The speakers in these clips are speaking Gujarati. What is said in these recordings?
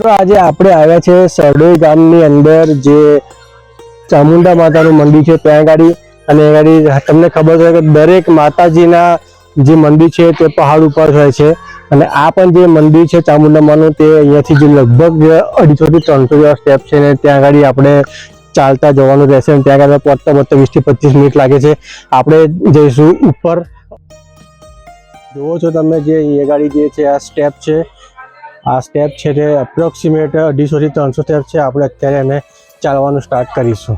તો આજે આપણે આવ્યા છે સરડોઈ ગામની અંદર જે ચામુંડા માતાનું મંદિર છે. ત્યાં ગાડી અને એ તમને ખબર છે કે દરેક માતાજીના જે મંદિર છે તે પહાડ ઉપર હોય છે. અને આ પણ જે મંદિર છે ચામુંડા માનું, તે અહીંયાથી જે લગભગ અઢીસોથી ત્રણસો જેવા સ્ટેપ છે ને ત્યાં આગળ આપણે ચાલતા જવાનું રહેશે અને ત્યાં આગળ પહોંચતા પહોંચતા વીસથી પચીસ મિનિટ લાગે છે. આપણે જઈશું ઉપર. જુઓ છો તમે જે એ ગાડી જે છે, આ સ્ટેપ છે. આ સ્ટેપ છે તે અપ્રોક્સિમેટ અઢીસો થી ત્રણસો સ્ટેપ છે. આપણે અત્યારે એને ચાલવાનું સ્ટાર્ટ કરીશું.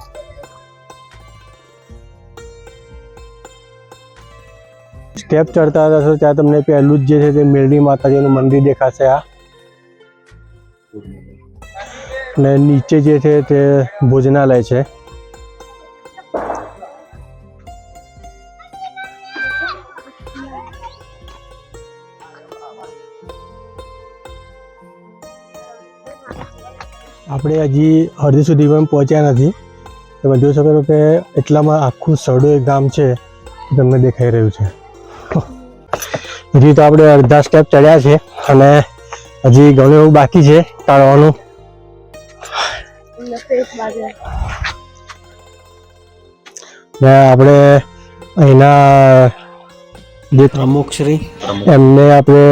સ્ટેપ ચડતા જશો ત્યાં તમને પહેલું જ જે છે તે મેળની માતાજીનું મંદિર દેખાશે આ. અને નીચે જે છે તે ભોજનાલય છે. આપણે હજી અડધી સુધી પણ પહોંચ્યા નથી. તમે જોઈ શકો છો કે એટલામાં આખું સરડો એક ગામ છે તમને દેખાઈ રહ્યું છે. હજી તો આપણે અડધા સ્ટેપ ચડ્યા છે અને હજી ઘણું એવું બાકી છે તાળવાનું ને આપણે અહીંના જે પ્રમુખ શ્રી એમને આપણે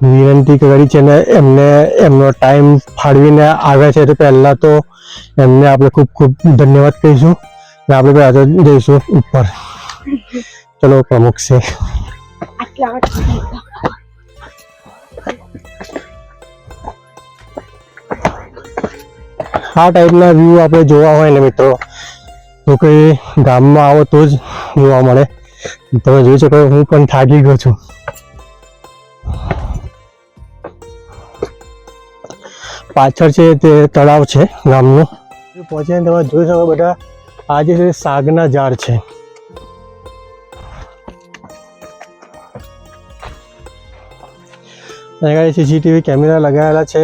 વિનંતી કરી છે ને એમને એમનો ટાઈમ ફાળવીને આવ્યા છે. તો પહેલાં તો એમને આપણે ખૂબ ખૂબ ધન્યવાદ કહીશું. ને આપણે પહેલાં તો જઈશું ઉપર. ચલો પ્રમુખ છે આ ટાઈપના વ્યૂ આપણે જોવા હોય ને મિત્રો તો કોઈ ગામમાં આવો તો જ જોવા મળે. તમે જોઈ શકો હું પણ થાકી ગયો છું. પાછળ છે તે તળાવ છે, ગામનું. પહોંચીને તમે જોઈ શકો બધા આજે છે સાગના ઝાડ છે. સીસીટીવી કેમેરા લગાવેલા છે,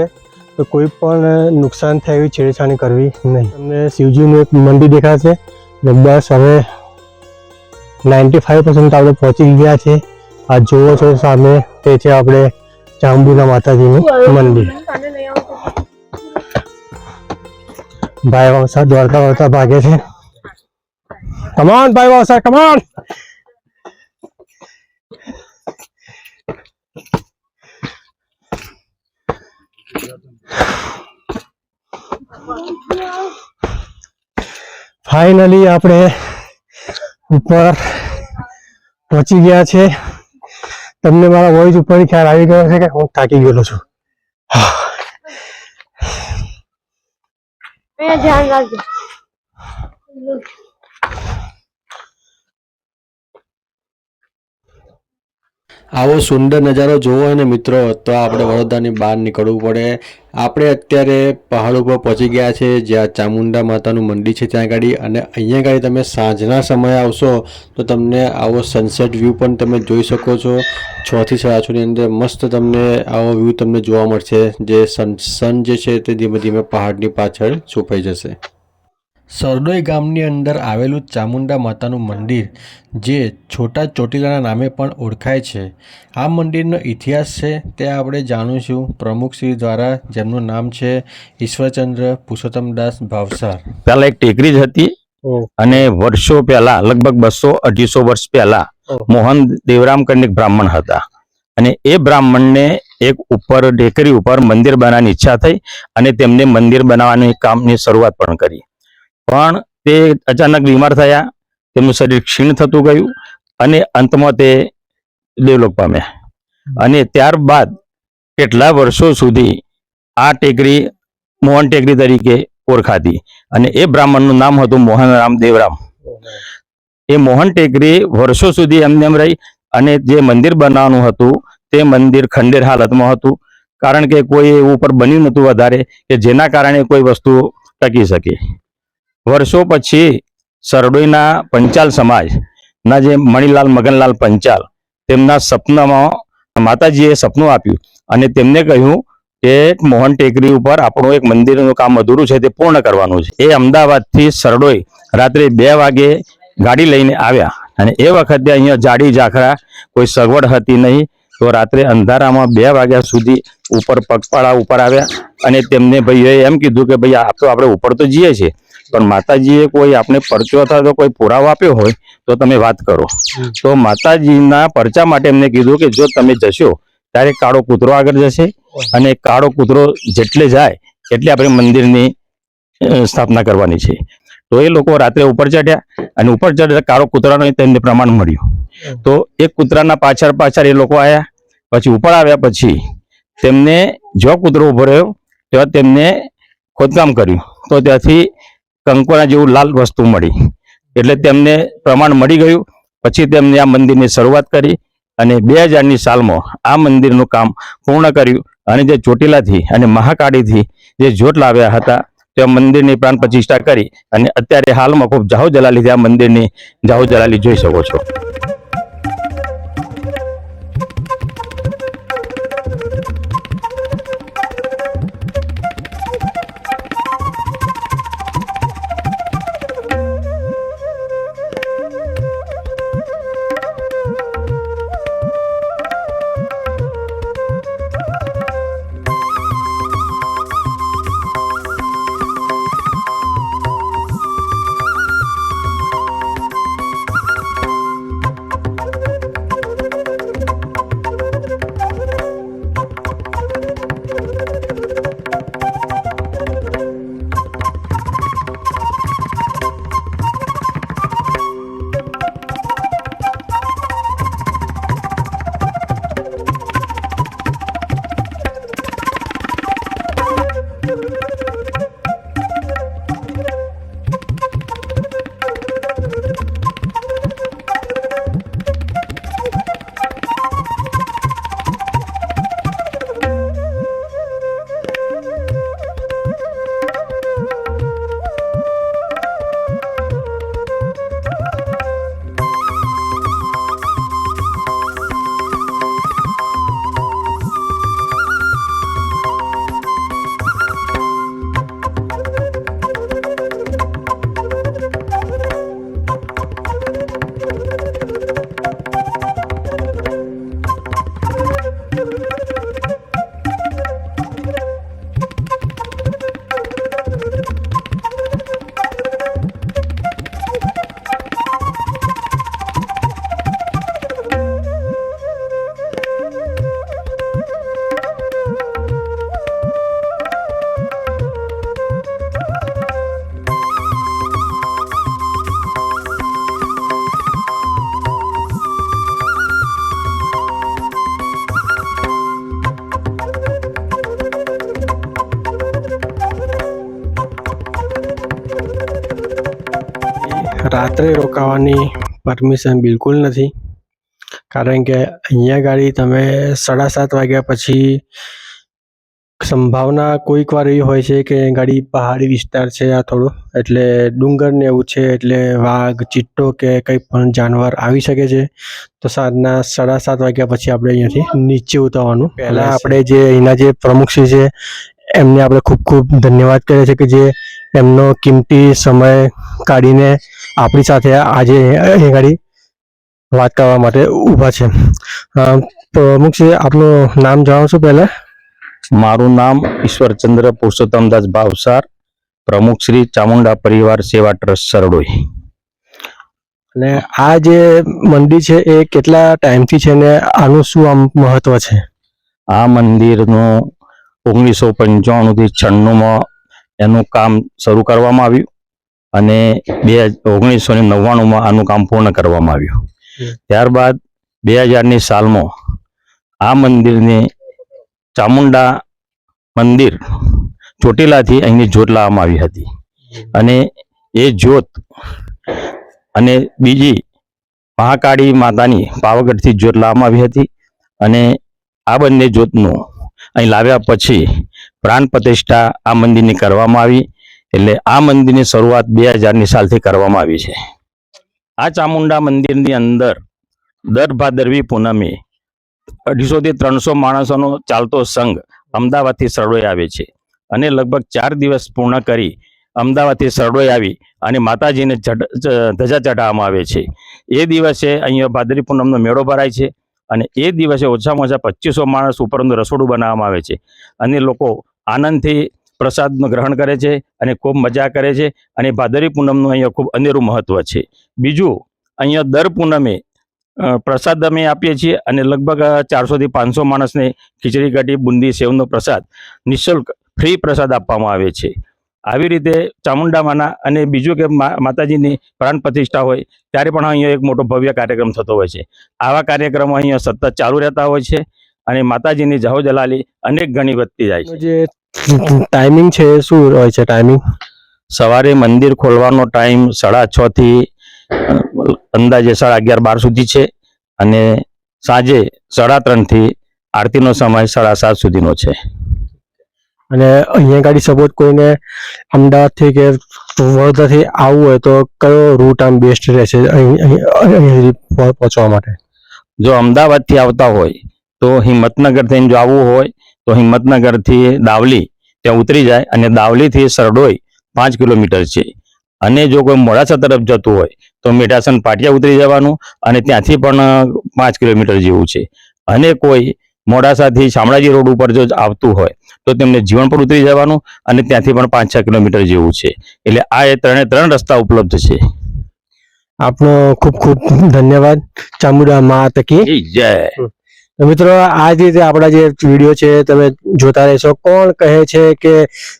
તો કોઈ પણ નુકસાન થાય એવી છેડછાણી કરવી નહીં. તમને શિવજીનું એક મંદિર દેખાશે બસ હવે નાઇન્ટી ફાઈવ પર્સન્ટ આપણે પહોંચી ગયા છે. આ જોવો છો સામે, તે છે આપણે ચાંબુના માતાજીનું મંદિર. ભાઈ વાવસા દોડતા દોડતા ભાગે છે. કમાન ભાઈ વાવસા કમાન ફાઇનલી આપણે ઉપર પહોંચી ગયા છે. તમને મારા વોઇસ ઉપર ખ્યાલ આવી ગયો છે કે હું થાકી ગયેલો છું. ਮੈਂ ਜਾਣ ਲੱਗ ਗਿਆ આવો સુંદર નજારો જોવો હોય ને મિત્રો, તો આપણે વડોદરાની બહાર નીકળવું પડે. આપણે અત્યારે પહાડ ઉપર પહોંચી ગયા છે, જ્યાં ચામુંડા માતાનું મંદિર છે ત્યાં ગાડી. અને અહીંયા ગાડી તમે સાંજના સમયે આવશો, તો તમને આવો સનસેટ વ્યૂ પણ તમે જોઈ શકો છો. છથી સાડા છની અંદર મસ્ત તમને આવો વ્યૂ તમને જોવા મળશે, જે સન સન જે છે તે ધીમે ધીમે પહાડની પાછળ છુપાઈ જશે. સરડોઈ ગામની અંદર આવેલું ચામુંડા માતાનું મંદિર જે છોટા ચોટીલાના નામે પણ ઓળખાય છે. આ મંદિરનો ઇતિહાસ છે તે આપણે જાણીશું. પ્રમુખશ્રી દ્વારા જેમનું નામ છે ઈશ્વરચંદ્ર પુરુષોત્તમદાસ ભાવસાર. પહેલા એક ટેકરી જ હતી અને વર્ષો પહેલા લગભગ બસો અઢીસો વર્ષ પહેલા મોહન દેવરામ કરીને એક બ્રાહ્મણ હતા. અને એ બ્રાહ્મણને એક ઉપર ટેકરી ઉપર મંદિર બનાવવાની ઈચ્છા થઈ અને તેમને મંદિર બનાવવાની કામની શરૂઆત પણ કરી. પણ તે અચાનક બીમાર થયા, તેમનું શરીર ક્ષીણ થતું ગયું અને અંતમાં તે ડેવલપ પામ્યા. અને ત્યારબાદ કેટલા વર્ષો સુધી આ ટેકરી મોહન ટેકરી તરીકે ઓળખાતી અને એ બ્રાહ્મણનું નામ હતું મોહનરામ દેવરામ. એ મોહન ટેકરી વર્ષો સુધી એમને એમ રહી અને જે મંદિર બનાવવાનું હતું તે મંદિર ખંડેર હાલતમાં હતું. કારણ કે કોઈ એવું ઉપર બન્યું નહોતું વધારે કે જેના કારણે કોઈ વસ્તુ ટકી શકે. વર્ષો પછી સરડોઈના પંચાલ સમાજના જે મણિલાલ, મગનલાલ પંચાલ, તેમના સપનામાં માતાજીએ સપનું આપ્યું અને તેમને કહ્યું કે મોહન ટેકરી ઉપર આપણું એક મંદિરનું કામ અધૂરું છે, તે પૂર્ણ કરવાનું છે. એ અમદાવાદથી સરડોઈ રાત્રે બે વાગે ગાડી લઈને આવ્યા અને એ વખતે અહીંયા જાડી ઝાખરા કોઈ સગવડ હતી નહીં, તો રાત્રે અંધારામાં બે વાગ્યા સુધી ઉપર પગપાળા ઉપર આવ્યા અને તેમને ભાઈએ એમ કીધું કે ભાઈ આ તો આપણે ઉપર તો જઈએ છીએ. પણ માતાજીએ કોઈ આપણે પરચો અથવા તો કોઈ પુરાવો આપ્યો હોય તો તમે વાત કરો. તો માતાજીના પરચા માટે એમને કીધું કે જો તમે જશો ત્યારે કાળો કૂતરો આગળ જશે અને કાળો કૂતરો જેટલે જાય એટલે આપણે મંદિરની સ્થાપના કરવાની છે. તો એ લોકો રાત્રે ઉપર ચડ્યા અને ઉપર ચડ્યા કાળો કૂતરાનો તેમને પ્રમાણ મળ્યું. તો એ કૂતરાના પાછળ પાછળ એ લોકો આવ્યા પછી ઉપર આવ્યા પછી તેમને જો કૂતરો ઊભો રહ્યો ત્યાં તેમને ખોદકામ કર્યું. તો ત્યાંથી કંકોના જેવું લાલ વસ્તુ મળી. એટલે તેમને પ્રમાણ મળી ગયું. પછી તેમને આ મંદિરની શરૂઆત કરી અને બે હજારની સાલમાં આ મંદિરનું કામ પૂર્ણ કર્યું અને જે ચોટીલાથી અને મહાકાળીથી જે જોટ લાવ્યા હતા, તે મંદિરની પ્રાણ પ્રતિષ્ઠા કરી અને અત્યારે હાલમાં ખૂબ જાહો જલાલીથી આ મંદિરની જાહો જલાલી જોઈ શકો છો. રાત્રે રોકાવાની પરમિશન બિલકુલ નથી. કારણ કે અહીંયા ગાડી તમે સાડા સાત વાગ્યા પછી સંભાવના કોઈક વાર એવી હોય છે કે ગાડી પહાડી વિસ્તાર છે આ થોડો. એટલે ડુંગર ને એવું છે એટલે વાઘ ચિટ્ટો કે કંઈ પણ જાનવર આવી શકે છે. તો સાંજના સાડા સાત વાગ્યા પછી આપણે અહીંયાથી નીચે ઉતરવાનું. પહેલાં આપણે જે અહીંના જે પ્રમુખ છે એમને આપણે ખૂબ ખૂબ ધન્યવાદ કરીએ છીએ કે જે એમનો કિંમતી સમય કાઢીને આપણી સાથે આજે અહીં ગાડી વાત કરવા માટે ઊભા છે. અ, પ્રમુખશ્રી આપનું નામ જણાવશો પહેલાં? મારું નામ ઈશ્વરચંદ્ર પુરુષોત્તમદાસ ભાવસાર પ્રમુખ શ્રી ચામુંડા પરિવાર સેવા ટ્રસ્ટ સરડોઈ. અને આ જે મંદિર છે એ કેટલા ટાઈમથી છે ને આનું શું આમ મહત્વ છે? આ મંદિરનું ઓગણીસો પંચાણુંથી છન્નુંમાં એનું કામ શરૂ કરવામાં આવ્યું અને બે ઓગણીસો ને નવ્વાણુંમાં આનું કામ પૂર્ણ કરવામાં આવ્યું. ત્યારબાદ બે હજારની સાલમાં આ મંદિરને ચામુંડા મંદિર ચોટીલાથી અહીંની જ્યોત લાવવામાં આવી હતી. અને એ જ્યોત અને બીજી મહાકાળી માતાની પાવાગઢથી જ્યોત લાવવામાં આવી હતી અને આ બંને જ્યોતનું અહીં લાવ્યા પછી પ્રાણ પ્રતિષ્ઠા આ મંદિરની કરવામાં આવી, એટલે આ મંદિરની શરૂઆત બે હજારની સાલથી કરવામાં આવી છે. આ ચામુંડા મંદિરની અંદર દર ભાદરવી પૂનમે અઢીસોથી ત્રણસો માણસોનો ચાલતો સંઘ અમદાવાદથી સરડોઈ આવે છે અને લગભગ ચાર દિવસ પૂર્ણ કરી અમદાવાદથી સરડોઈ આવી અને માતાજીને ધજા ચઢાવવામાં આવે છે. એ દિવસે અહીંયા ભાદરવી પૂનમનો મેળો ભરાય છે. અને એ દિવસે ઓછામાં ઓછા પચીસો માણસ ઉપરનું રસોડું બનાવવામાં આવે છે. અને લોકો આનંદથી પ્રસાદનું ગ્રહણ કરે છે અને ખૂબ મજા કરે છે અને ભાદરવી પૂનમનું અહીંયા ખૂબ અનેરું મહત્ત્વ છે. બીજું, અહીંયા દર પૂનમે પ્રસાદ અમે આપીએ છીએ અને લગભગ ચારસોથી પાંચસો માણસને ખીચડી કઢી બુંદી સેવનો પ્રસાદ નિઃશુલ્ક ફ્રી પ્રસાદ આપવામાં આવે છે. આવી રીતે ચામુંડામાના અને બીજું કે માતાજીની પ્રાણ પ્રતિષ્ઠા હોય ત્યારે પણ અહીંયા એક મોટો ભવ્ય કાર્યક્રમ થતો હોય છે. આવા કાર્યક્રમો અહીંયા સતત ચાલુ રહેતા હોય છે અને માતાજીની જહો જલાલી અનેક ગણી વધતી જાય છે. જે ટાઈમિંગ છે શું હોય છે ટાઈમિંગ? સવારે મંદિર ખોલવાનો ટાઈમ સાડા છ થી અંદાજે સાડા અગિયાર બાર સુધી છે અને સાંજે સાડા ત્રણથી આરતીનો સમય સાડા સાત સુધીનો છે. અને અહીંયા ગાડી સપોઝ કોઈને અમદાવાદથી કે વડોદરાથી આવવું હોય તો કયો રૂટ આમ બેસ્ટ રહેશે? પહોંચવા માટે. જો અમદાવાદથી આવતા હોય તો હિંમતનગર થઈને જો આવવું હોય તો હિંમતનગરથી દાવલી ત્યાં ઉતરી જાય અને દાવલીથી સરડોઈ પાંચ કિલોમીટર છે. અને જો કોઈ મોડાસા તરફ જતું હોય તો મીઠાસન પાટિયા ઉતરી જવાનું અને ત્યાંથી પણ પાંચ કિલોમીટર જેવું છે. અને કોઈ મોડાસાથી શામળાજી રોડ ઉપર જો આવતું હોય તો તેમને જીવન પર ઉતરી જવાનું અને ત્યાંથી પણ પાંચ છ કિલોમીટર જેવું છે. એટલે આ એ ત્રણે ત્રણ રસ્તા ઉપલબ્ધ છે. આપનો ખૂબ ખૂબ ધન્યવાદ. ચામુંડા મા તકી જય. તો મિત્રો આ જ રીતે આપણા જે વીડિયો છે, તમે જોતા રહેશો. કોણ કહે છે કે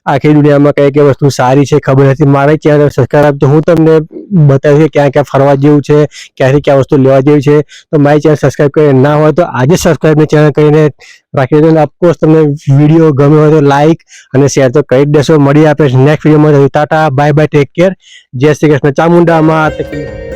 આખી દુનિયામાં કઈ કઈ વસ્તુ સારી છે ખબર નથી? મારે ચેનલ સબસ્ક્રાઈબ આપજો હું તમને બતાવીશ કે ક્યાં ક્યાં ફરવા જેવું છે, ક્યાંથી ક્યાં વસ્તુ લેવા જેવી છે. તો મારી ચેનલ સબસ્ક્રાઈબ કરી ના હોય તો આજે સબસ્ક્રાઇબની ચેનલ કરીને રાખી દેજો. ઓફકોર્સ તમને વીડિયો ગમ્યો હોય તો લાઈક અને શેર તો કરી દેશો. મળી આપે નેક્સ્ટ વિડીયોમાં tata bye bye take care જય શ્રી કૃષ્ણ. ચામુંડામાં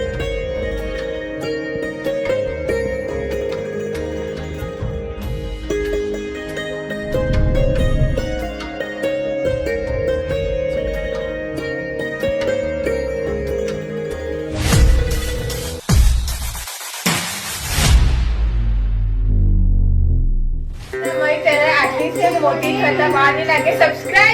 તકી